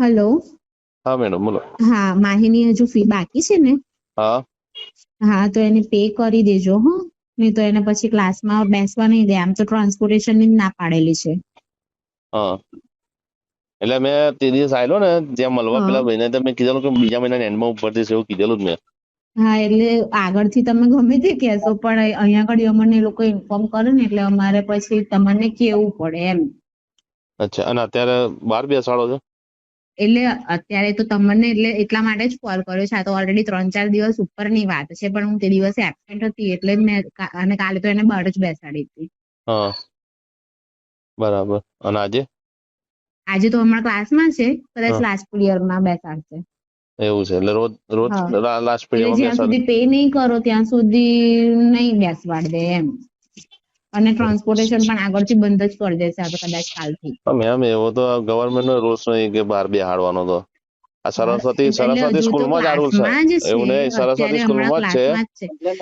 Hello. હા madam બોલો. હા માહીની હજુ ફી બાકી છે ને? હા. હા તો એને પે કરી દેજો હો. નહીં તો એને પછી ક્લાસમાં બેસવા નહીં દે. આમ તો ટ્રાન્સપોર્ટેશનની ના પાડેલી છે. હા. એટલે મેં તે દિવસ આવેલો ને જ્યાં મળવા પેલા ભાઈને તો મેં કીધેલું કે બીજા મહિનાના એન્ડમાં ઉપર છે એવું કીધેલું જ મેં. હા એટલે આગળથી તમે ગમે તે કહેશો પણ અહીંયા આગળ અમને એ લોકો ઇન્ફોર્મ કરે ને એટલે અમારે પછી તમને કેવું પડે એમ. અચ્છા અને અત્યારે બાર બેસાડો છો? એટલે અત્યારે તો તમને એટલે એટલા માટે જ કોલ કર્યો છે. આ તો ઓલરેડી ત્રણ ચાર દિવસ ઉપરની વાત છે પણ હું તે દિવસે એબસેન્ટ હતી એટલે જ મેં અને કાલે તો એને બહાર જ બેસાડી હતી. હા. બરાબર. અને આજે? આજે તો હમણાં ક્લાસમાં છે. કદાચ લાસ્ટ પિરિયડમાં બેસાડશે. એવું છે. એટલે રોજ રોજ લાસ્ટ પિરિયડમાં પીરિયડમાં જ્યાં સુધી પે નહીં કરો ત્યાં સુધી નહીં બેસવાડ દે એમ. અને ટ્રાન્સપોર્ટેશન પણ આગળથી બંધ જ કરી દેશે આ કદાચ કાલથી. મેમ એવો તો ગવર્મેન્ટ નો રૂલ્સ નહીં કે બાર બેહાડવાનો તો. આ સરસ્વતી સરસ્વતી સ્કૂલમાં જ આ રૂલ છે. એવું નહીં સરસ્વતી સ્કૂલમાં જ છે.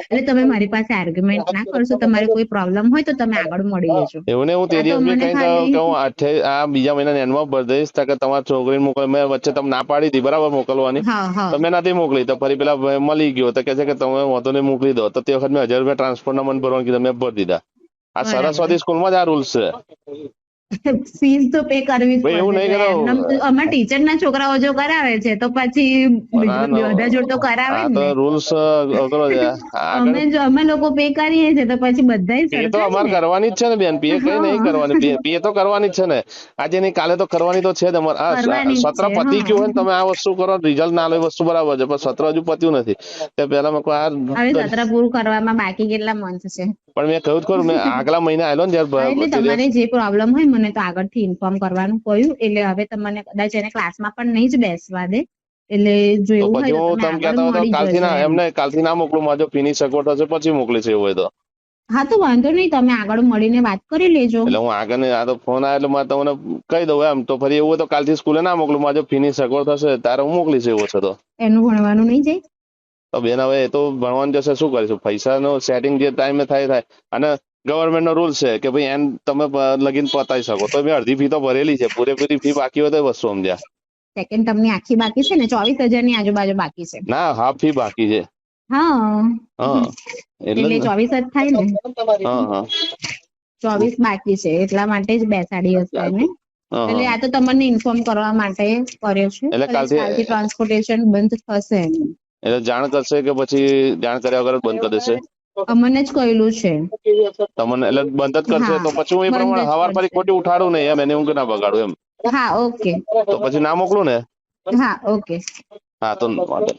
એટલે તમે મારી પાસે આર્ગ્યુમેન્ટ ના કરશો તમારે કોઈ પ્રોબ્લેમ હોય તો તમે આગળ મળી લેજો. એવું નહીં હું તે દિવસ કઈ કે હું આઠે આ બીજા મહિનાના એન્ડમાં ભરી દઈશ તા કે તમારી છોકરીને મોકલ મેં વચ્ચે તમને ના પાડી હતી બરાબર મોકલવાની. તમે તો મેં નથી મોકલી તો ફરી પેલા મળી ગયો તો કે છે કે તમે વાંધો નહીં મોકલી દો. તો તે વખત મેં હજાર રૂપિયા ટ્રાન્સપોર્ટ ના મને ભરવાનું કીધું મેં ભરી દીધા. આ સરસ્વતી સ્કૂલમાં જ આ રૂલ્સ છે. ફીસ તો પે કરવી જ તો કરાવું. ટીચર ના છોકરાઓ જો કરાવે છે તો પછી. બધા જોડ તો કરાવે ને રૂલ્સ અમે જો અમે લોકો પે કરીએ છે તો પછી બધા પે તો અમારે કરવાની જ છે ને બેન. પીએ કઈ નહીં કરવાની. પીએ તો કરવાની જ છે ને. આજે નહીં કાલે તો કરવાની તો છે જ અમારે. સત્ર પતિ ગયું હોય ને તમે આ વસ્તુ કરો રિઝલ્ટ ના લે વસ્તુ બરાબર છે. પણ સત્ર હજુ પત્યું નથી. તે પહેલા મેં આ હવે સત્ર પૂરું કરવામાં બાકી કેટલા મંથ છે? પણ મેં કહ્યું ખરું મેં આગલા મહિને આવેલો ને જયારે તમારે જે પ્રોબ્લેમ હોય મને તો આગળથી ઇન્ફોર્મ કરવાનું કહ્યું. એટલે હવે તમને કદાચ એને ક્લાસમાં પણ નહીં જ બેસવા દે. એટલે જો એવું હોય તો તમે તમે કહેતા હોય તો કાલથી ના એમને કાલથી ના મોકલું મારે ફિનિશ સગવડ થશે પછી મોકલીશ એવું હોય તો. હા તો વાંધો નહીં તમે આગળ મળીને વાત કરી લેજો. એટલે હું આગળ આ તો ફોન આવ્યો એટલે મારે તમને કહી દઉં એમ. તો ફરી એવું હોય તો કાલથી સ્કૂલે ના મોકલું મારે જો ફીની સગવડ થશે તારે હું મોકલીશ એવું છે તો. એનું ભણવાનું નહીં જાય? તો બેન હવે એ તો ભણવાનું જશે શું કરીશું? પૈસાનો સેટિંગ જે ટાઈમે થાય થાય. અને ગવર્મેન્ટ નો રૂલ છે કે ભાઈ એન તમે લગીન પતાવી શકો. તો મેં અડધી ફી તો ભરેલી છે. પૂરેપૂરી ફી બાકી હોય તો વસ્તુ સમજ્યા. સેકન્ડ તમને આખી બાકી છે ને? ચોવીસ હજારની આજુબાજુ બાકી છે. ના હાફ ફી બાકી છે. હા. એટલે. ચોવીસ જ થાય ને? હા હા. ચોવીસ બાકી છે. એટલા માટે જ બેસાડી હશે ને? એટલે આ તો તમને ઇન્ફોર્મ કરવા માટે કર્યો છે. એટલે કાલથી ટ્રાન્સપોર્ટેશન બંધ થશે એટલે જાણ કરશે કે પછી જાણ કર્યા વગર બંધ કરી દેશે? અમને જ કહેલું છે. તમને એટલે બંધ જ કરશે તો પછી હું એ પ્રમાણે હવાર ફરી ખોટી ઉઠાડું નહીં એમ એને ઊંઘ ના બગાડું એમ. હા ઓકે. તો પછી ના મોકલું ને? હા ઓકે. હા તો વાંધો.